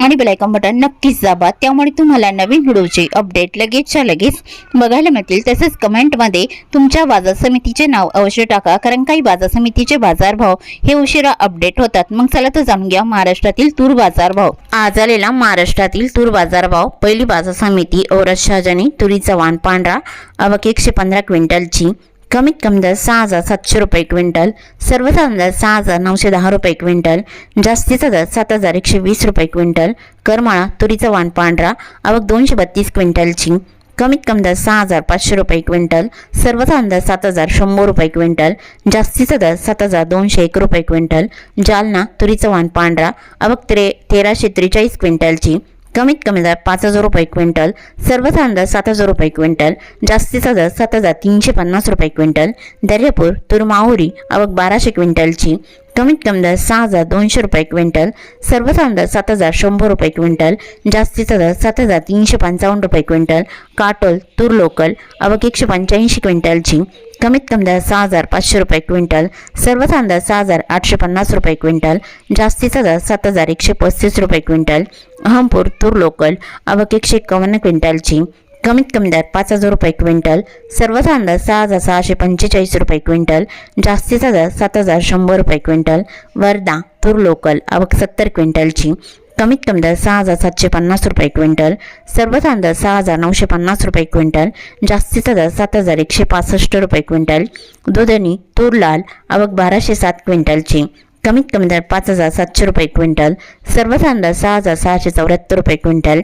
आणि bell icon button नक्कीच दाबा. त्यामुळे तुम्हाला नवीन व्हिडिओचे अपडेट लगेचच्या लगेच बघायला मिळतील. तसेच कमेंटमध्ये तुमच्या बाजार समितीचे नाव अवश्य टाका. कारण काही बाजार समितीचे बाजारभाव हे उशिरा अपडेट होतात. मग चला तर जाणून घ्या महाराष्ट्रातील तूर बाजारभाव आज आलेला महाराष्ट्रातील तूर बाजारभाव पहिली बाजार समिती औरत शहाजानी तुरीचा वाण पांढरा अवक एकशे पंधरा क्विंटलची. कमीत कमी दर सहा हजार सातशे रुपये क्विंटल सर्वसाधारण दर सहा हजार नऊशे दहा रुपये क्विंटल जास्तीचा दर सात हजार एकशे वीस रुपये क्विंटल करमाळा तुरीचा वाण पांढरा आवक दोनशे बत्तीस क्विंटलची कमीत कमी दर सहा हजार पाचशे रुपये क्विंटल सर्वसाधारण दर सात हजार शंभर रुपये क्विंटल जास्तीचा दर सात हजार दोनशे एक रुपये क्विंटल जालना तुरीचा वाण पांढरा आवक त्रे तेराशे त्रेचाळीस क्विंटलची कमीत कमी दर पाच हजार रुपये क्विंटल सर्वसाधारण दर सात हजार रुपये क्विंटल जास्तीचा दर सात हजार तीनशे पन्नास रुपये क्विंटल दर्यापूर तुरमाहुरी आवक बाराशे क्विंटलची कमीत कमी दर सहा हजार दोनशे रुपये क्विंटल सर्वसाधारण दर सात हजार शंभर रुपये क्विंटल जास्तीचा दर सात हजार तीनशे पंचावन्न रुपये क्विंटल काटोल तूर लोकल आवक एकशे पंच्याऐंशी क्विंटलची कमीत कमी दर सहा हजार पाचशे रुपये क्विंटल सर्वसाधारण दर सहा हजार आठशे पन्नास रुपये क्विंटल जास्तीचा दर सात हजार एकशे पस्तीस रुपये क्विंटल अहमपूर तूर लोकल आवक एकशे एकावन्न क्विंटलची कमीत कमी दर पाच हजार रुपये क्विंटल सर्वसाधारण दर सहा हजार सहाशे पंचेचाळीस रुपये क्विंटल जास्तीचा दर सात हजार शंभर रुपये क्विंटल वर्धा तूर लोकल आवक सत्तर क्विंटलची कमीत कमी दर सहा हजार सातशे पन्नास रुपये क्विंटल सर्वसाधारण दर सहा हजार नऊशे पन्नास रुपये क्विंटल जास्तीचा दर सात हजार एकशे पासष्ट रुपये क्विंटल दुधनी तूर लाल आवक बाराशे सात क्विंटलची. कमीत कमी दर पाच हजार सातशे रुपये क्विंटल सर्वसाधारण दर सहा हजार सहाशे चौऱ्याहत्तर रुपये क्विंटल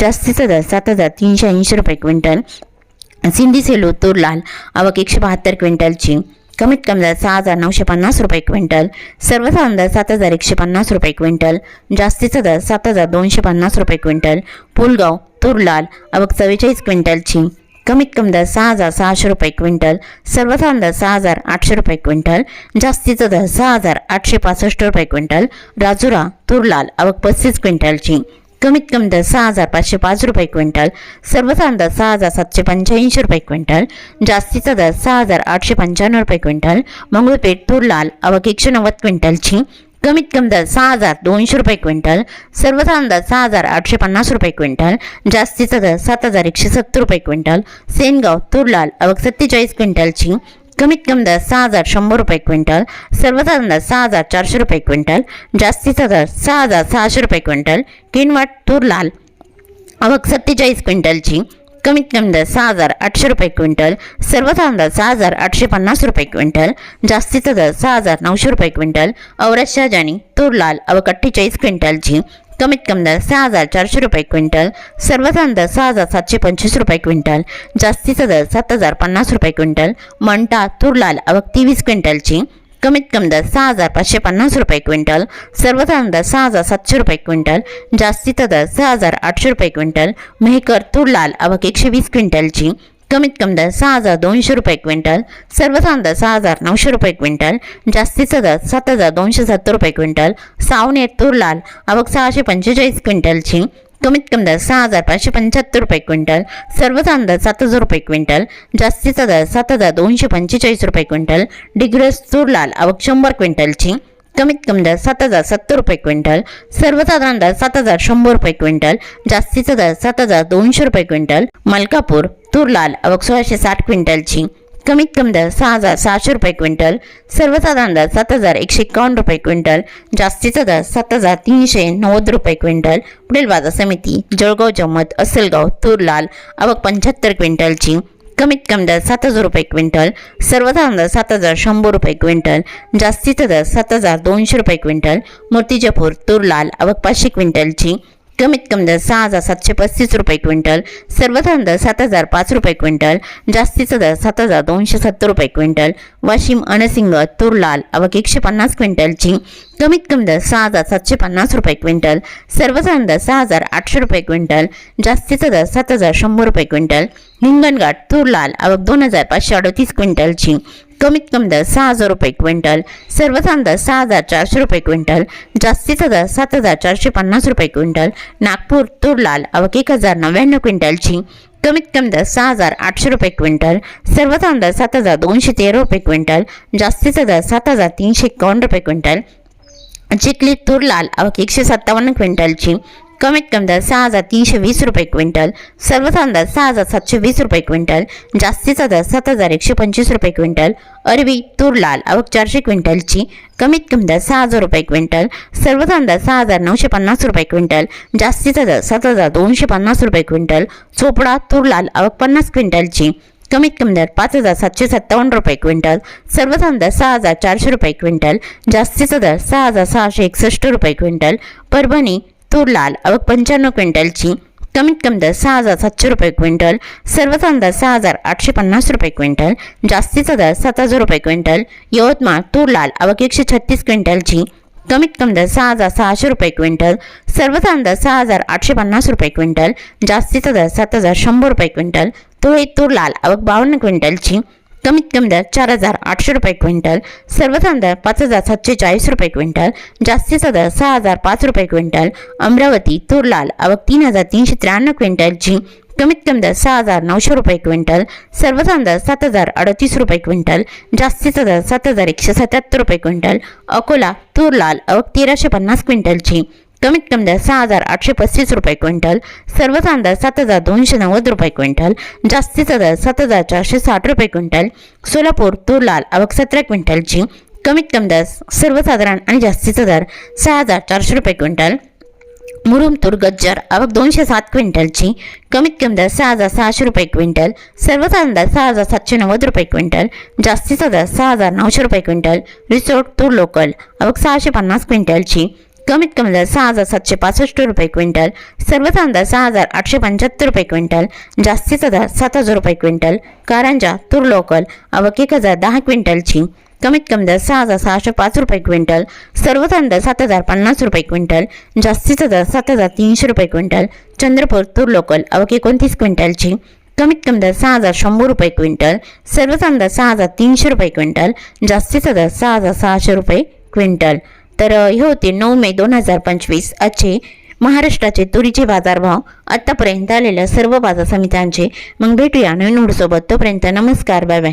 जास्तीचा दर सात हजार तीनशे ऐंशी रुपये क्विंटल सिंधी सेलू तूर लाल आवक एकशे बहात्तर क्विंटलची. कमीत कमी दर सहा हजार नऊशे पन्नास रुपये क्विंटल. सर्वसाधारण दर सात हजार एकशे पन्नास रुपये क्विंटल. जास्तीचा दर सात हजार दोनशे पन्नास रुपये क्विंटल. पुलगाव तुरलाल अवघ चव्वेचाळीस क्विंटलची. कमीत कमी दर सहा हजार सहाशे रुपये क्विंटल. सर्वसाधारण दर सहा हजार आठशे रुपये क्विंटल. जास्तीचा दर सहा हजार आठशे पासष्ट रुपये क्विंटल. राजुरा तूर लाल पस्तीस क्विंटलची. कमीत कमी दर सहा हजार पाचशे पाच रुपये क्विंटल सर्वसाधारण दर सहा हजार सातशे पंच्याऐंशी रुपये क्विंटल जास्तीचा दर सहा हजार आठशे पंच्याण्णव रुपये क्विंटल मंगळपेठ तूर लाल आवक एकशे नव्वद क्विंटलची कमीत कमी दर सहा हजार दोनशे रुपये क्विंटल सर्वसाधारण दर सहा हजार आठशे पन्नास रुपये क्विंटल जास्तीचा दर सात हजार एकशे सत्तर रुपये क्विंटल सेनगाव तूर लाल आवक सत्तेचाळीस क्विंटलची कमीत कमी दर सहा हजार शंभर रुपये क्विंटल सर्वसाधारण दर सहा हजार चारशे रुपये क्विंटल जास्तीचा दर सहा हजार सहाशे रुपये क्विंटल किनवट तूर लाल आवक सत्तेचाळीस क्विंटलची कमीत कमी दर सहा हजार आठशे रुपये क्विंटल सर्वसाधारण दर सहा हजार आठशे पन्नास रुपये क्विंटल जास्तीचा दर सहा हजार नऊशे रुपये क्विंटल औरत शहाजानी तूर लाल आवक अठ्ठेचाळीस क्विंटलची कमीत कमी दर सहा हजार चारशे रुपये क्विंटल सर्वसाधारण दर सहा हजार सातशे पंचवीस रुपये क्विंटल जास्तीचा दर सात हजार पन्नास रुपये क्विंटल मंटा तुरलाल आवक तेवीस क्विंटलची कमीत कमी दर सहा हजार पाचशे पन्नास रुपये क्विंटल सर्वसाधारण दर सहा हजार सातशे रुपये क्विंटल जास्तीचा दर सहा हजार आठशे रुपये क्विंटल मेहकर तूर लाल आवक एकशे वीस क्विंटलची कमीत कमी दर सहा हजार दोनशे रुपये क्विंटल सर्वसाधारण दर सहा हजार नऊशे रुपये क्विंटल जास्तीचा दर सात हजार दोनशे सत्तर रुपये क्विंटल सावने तूर लाल आवक सहाशे पंचेचाळीस क्विंटलची कमीत कमी दर सहा हजार पाचशे पंच्याहत्तर रुपये क्विंटल सर्वसाधारण दर सात हजार रुपये क्विंटल जास्तीचा दर सात हजार दोनशे पंचेचाळीस रुपये क्विंटल डिग्रस तूर लाल आवक शंभर क्विंटलची कमीत कमी दर सात हजार सत्तर रुपये क्विंटल सर्वसाधारण दर सात हजार शंभर रुपये क्विंटल जास्तीचा दर सात हजार दोनशे रुपये क्विंटल मलकापूर तूर लाल आवक सोळाशे साठ क्विंटलची. कमीत कमी दर सहा हजार सहाशे रुपये क्विंटल. सर्वसाधारण दर सात हजार एकशे एकावन्न रुपये क्विंटल. जास्तीचा दर सात हजार तीनशे नव्वद रुपये क्विंटल. पुढील बाजार समिती जळगाव जम्मत असेलगाव तूर लाल आवक पंच्याहत्तर क्विंटलची. कमीत कमी दर सात हजार रुपये क्विंटल. सर्वसाधारण दर सात हजार शंभर रुपये क्विंटल. जास्तीचा दर सात हजार दोनशे रुपये क्विंटल. मूर्तिजापूर तूर लाल आवक पाचशे क्विंटलची. कमीत कमी दर सहा हजार सातशे पस्तीस रुपये क्विंटल सर्वसाधारण दर सात हजार पाच रुपये क्विंटल जास्तीचा दर सात हजार दोनशे सत्तर रुपये क्विंटल वाशिम अनसिंग तूर लाल एकशे पन्नास क्विंटलची कमीत कमी दर सहा हजार सातशे पन्नास रुपये क्विंटल सर्वसाधारण दर सहा हजार आठशे रुपये क्विंटल जास्तीचा दर सात हजार शंभर रुपये क्विंटल हिंगणघाट तूर लाल दोन हजार पाचशे अडतीस क्विंटलची कमीत कमी दर सहा हजार रुपये क्विंटल सर्वसाधारण दर सहा हजार चारशे रुपये क्विंटल जास्तीचा दर सात हजार चारशे पन्नास रुपये क्विंटल नागपूर तूर लाल एक हजार नव्याण्णव क्विंटलची कमीत कमी दर सहा हजार आठशे रुपये क्विंटल सर्वसाधारण दर सात हजार दोनशे तेरा रुपये क्विंटल जास्तीचा दर सात हजार तीनशे एकावन्न रुपये क्विंटल चिखली तूर लाल आवक एकशे सत्तावन्न क्विंटलची कमीत कमी दर सहा हजार तीनशे वीस रुपये क्विंटल सर्वसाधारण दर सहा हजार सातशे वीस रुपये क्विंटल जास्तीचा दर सात हजार एकशे पंचवीस रुपये क्विंटल अरबी तूर लाल आवक चारशे क्विंटलची कमीत कमी दर सहा हजार रुपये क्विंटल सर्वसाधारण दर सहा हजार नऊशे पन्नास रुपये क्विंटल जास्तीचा दर सात हजार दोनशे पन्नास रुपये क्विंटल चोपडा तूर लाल आवक पन्नास क्विंटलची कमीत कमी दर पाच हजार सातशे सत्तावन्न रुपये क्विंटल सर्वसाधारण दर सहा हजार चारशे रुपये क्विंटल जास्तीचा दर सहा हजार सहाशे एकसष्ट रुपये क्विंटल परभणी तूर लाल आवक पंच्याण्णव क्विंटलची कमीत कमी दर सहा हजार सातशे रुपये क्विंटल सर्वसाधारण दर सहा हजार आठशे पन्नास रुपये क्विंटल जास्तीचा दर सात हजार रुपये क्विंटल यवतमाळ तूर लाल आवक एकशे छत्तीस क्विंटलची कमीत कमी दर सहा हजार सहाशे रुपये क्विंटल सर्वसाधारण दर सहा हजार आठशे पन्नास रुपये क्विंटल जास्तीचा दर सात हजार शंभर रुपये क्विंटल तुळे तूर लाल आवक बावन्न क्विंटलची कमीत कमी दर चार हजार आठशे रुपये क्विंटल सर्वसाधारण दर पाच हजार सातशे चाळीस रुपये क्विंटल जास्तीचा दर सहा हजार पाच रुपये क्विंटल अमरावती तूर लाल आवक तीन हजार तीनशे त्र्याण्णव क्विंटलची कमीत कमी दर सहा हजार नऊशे रुपये क्विंटल सर्वसाधारण दर सात हजार अडतीस रुपये क्विंटल जास्तीचा दर सात हजार एकशे सत्याहत्तर रुपये क्विंटल अकोला तूर लाल तेराशे पन्नास क्विंटलची कमीत कमी दर सहा हजार आठशे पस्तीस रुपये क्विंटल सर्वसाधारण दर सात हजार दोनशे नव्वद रुपये क्विंटल जास्तीचा दर सात हजार चारशे साठ रुपये क्विंटल सोलापूर तूर लाल आवक सतरा क्विंटलची कमीत कमी दर सर्वसाधारण आणि जास्तीचा दर सहा हजार चारशे रुपये क्विंटल मुरुमतूर गज्जर आवक दोनशे सात क्विंटलची कमीत कमी दर सहा हजार सहाशे रुपये क्विंटल सर्वसाधारण दर सहा हजार सातशे नव्वद रुपये क्विंटल जास्तीचा दर सहा हजार नऊशे रुपये क्विंटल रिसोर्ट तूर लोकल आवक सहाशे पन्नास क्विंटलची कमीत कमी दर सहा हजार सातशे पासष्ट रुपये क्विंटल सर्वसाधारण दर सहा हजार आठशे पंच्याहत्तर रुपये क्विंटल जास्तीचा दर सात हजार रुपये क्विंटल कारंजा तूर लोकल आवक एक हजार दहा क्विंटलची कमीत कमी दर सहा हजार सहाशे पाच रुपये क्विंटल सर्वसाधारण दर सात हजार पन्नास रुपये क्विंटल जास्तीचा दर सात हजार तीनशे रुपये क्विंटल चंद्रपूर तूर लोकल आवक एकोणतीस क्विंटलची कमीत कमी दर सहा हजार शंभर रुपये क्विंटल सर्वसाधारण दर सहा हजार तीनशे रुपये क्विंटल जास्तीचा दर सहा हजार सहाशे रुपये क्विंटल. तर हे होते नऊ मे दोन हजार पंचवीस. आजचे महाराष्ट्राचे तुरीचे बाजारभाव आत्तापर्यंत आलेल्या सर्व बाजार समित्यांचे. मग भेटूया नवीन सोबत तोपर्यंत नमस्कार बाय बाय